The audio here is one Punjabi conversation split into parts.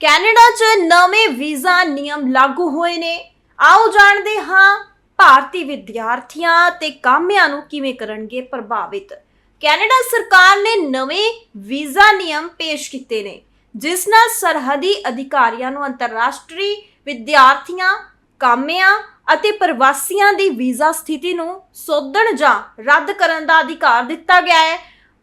ਕੈਨੇਡਾ 'ਚ ਨਵੇਂ ਵੀਜ਼ਾ ਨਿਯਮ ਲਾਗੂ ਹੋਏ ਨੇ। ਆਓ ਜਾਣਦੇ ਹਾਂ ਭਾਰਤੀ ਵਿਦਿਆਰਥੀਆਂ ਤੇ ਕਾਮਿਆਂ ਨੂੰ ਕਿਵੇਂ ਕਰਨਗੇ ਪ੍ਰਭਾਵਿਤ। ਕੈਨੇਡਾ ਸਰਕਾਰ ਨੇ ਨਵੇਂ ਵੀਜ਼ਾ ਨਿਯਮ ਪੇਸ਼ ਕੀਤੇ ਨੇ, ਜਿਸ ਨਾਲ ਸਰਹੱਦੀ ਅਧਿਕਾਰੀਆਂ ਨੂੰ ਅੰਤਰਰਾਸ਼ਟਰੀ ਵਿਦਿਆਰਥੀਆਂ, ਕਾਮਿਆਂ ਅਤੇ ਪ੍ਰਵਾਸੀਆਂ ਦੀ ਵੀਜ਼ਾ ਸਥਿਤੀ ਨੂੰ ਸੋਧਣ ਜਾਂ ਰੱਦ ਕਰਨ ਦਾ ਅਧਿਕਾਰ ਦਿੱਤਾ ਗਿਆ ਹੈ।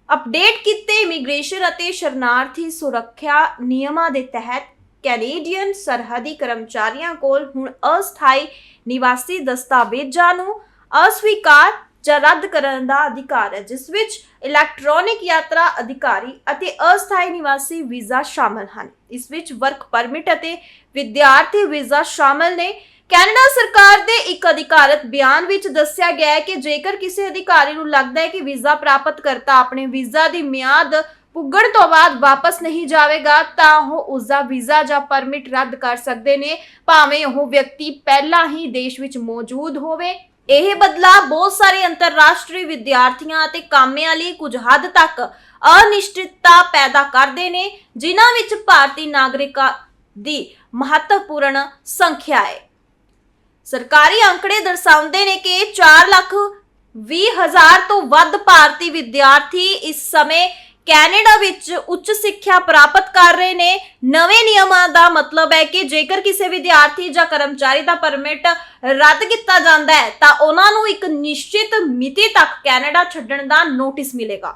ਅਪਡੇਟ ਕੀਤੇ ਇਮੀਗ੍ਰੇਸ਼ਨ ਅਤੇ ਸ਼ਰਨਾਰਥੀ ਸੁਰੱਖਿਆ ਨਿਯਮਾਂ ਦੇ ਤਹਿਤ ਕੈਨੇਡੀਅਨ ਸਰਹੱਦੀ ਕਰਮਚਾਰੀਆਂ ਕੋਲ ਹੁਣ ਅਸਥਾਈ ਨਿਵਾਸੀ ਦਸਤਾਵੇਜ਼ਾਂ ਨੂੰ ਅਸਵੀਕਾਰ ਜਾਂ ਰੱਦ ਕਰਨ ਦਾ ਅਧਿਕਾਰ ਹੈ, ਜਿਸ ਵਿੱਚ ਇਲੈਕਟ੍ਰੋਨਿਕ ਯਾਤਰਾ ਅਧਿਕਾਰੀ ਅਤੇ ਅਸਥਾਈ ਨਿਵਾਸੀ ਵੀਜ਼ਾ ਸ਼ਾਮਲ ਹਨ। ਇਸ ਵਿੱਚ ਵਰਕ ਪਰਮਿਟ ਅਤੇ ਵਿਦਿਆਰਥੀ ਵੀਜ਼ਾ ਸ਼ਾਮਲ ਨੇ ਕੈਨੇਡਾ ਸਰਕਾਰ ਦੇ ਇੱਕ ਅਧਿਕਾਰਤ ਬਿਆਨ ਵਿੱਚ ਦੱਸਿਆ ਗਿਆ ਹੈ ਕਿ ਜੇਕਰ ਕਿਸੇ ਅਧਿਕਾਰੀ ਨੂੰ ਲੱਗਦਾ ਹੈ ਕਿ ਵੀਜ਼ਾ ਪ੍ਰਾਪਤ ਕਰਤਾ ਆਪਣੇ ਵੀਜ਼ਾ ਦੀ ਮਿਆਦ ਪੁੱਗਣ ਤੋਂ ਬਾਅਦ ਵਾਪਸ ਨਹੀਂ ਜਾਵੇਗਾ, ਤਾਂ ਉਹ ਉਸ ਦਾ ਵੀਜ਼ਾ ਜਾਂ ਪਰਮਿਟ ਰੱਦ ਕਰ ਸਕਦੇ ਨੇ। ਭਾਵੇਂ ਉਹ ਵਿਅਕਤੀ ਪਹਿਲਾਂ ਹੀ ਦੇਸ਼ ਵਿੱਚ ਮੌਜੂਦ ਹੋਵੇ। ਇਹ ਬਦਲਾਅ ਬਹੁਤ ਸਾਰੇ ਅੰਤਰਰਾਸ਼ਟਰੀ ਵਿਦਿਆਰਥੀਆਂ ਅਤੇ ਕਾਮਿਆਂ ਲਈ ਕੁਝ ਹੱਦ ਤੱਕ ਅਨਿਸ਼ਚਿਤਤਾ ਪੈਦਾ ਕਰਦੇ ਨੇ, ਜਿਨ੍ਹਾਂ ਵਿੱਚ ਭਾਰਤੀ ਨਾਗਰਿਕਾਂ ਦੀ ਮਹੱਤਵਪੂਰਨ ਸੰਖਿਆ ਹੈ। ਸਰਕਾਰੀ ਅੰਕੜੇ ਦਰਸਾਉਂਦੇ ਨੇ ਕਿ 4 ਲੱਖ 20 ਹਜ਼ਾਰ ਤੋਂ ਵੱਧ ਭਾਰਤੀ ਵਿਦਿਆਰਥੀ ਇਸ ਸਮੇਂ ਕੈਨੇਡਾ ਵਿੱਚ ਉੱਚ ਸਿੱਖਿਆ ਪ੍ਰਾਪਤ ਕਰ ਰਹੇ ਨੇ। ਨਵੇਂ ਨਿਯਮਾਂ ਦਾ ਮਤਲਬ ਹੈ ਕਿ ਜੇਕਰ ਕਿਸੇ ਵਿਦਿਆਰਥੀ ਜਾਂ ਕਰਮਚਾਰੀ ਦਾ ਪਰਮਿਟ ਰੱਦ ਕੀਤਾ ਜਾਂਦਾ ਹੈ, ਤਾਂ ਉਹਨਾਂ ਨੂੰ ਇੱਕ ਨਿਸ਼ਚਿਤ ਮਿਤੀ ਤੱਕ ਕੈਨੇਡਾ ਛੱਡਣ ਦਾ ਨੋਟਿਸ ਮਿਲੇਗਾ।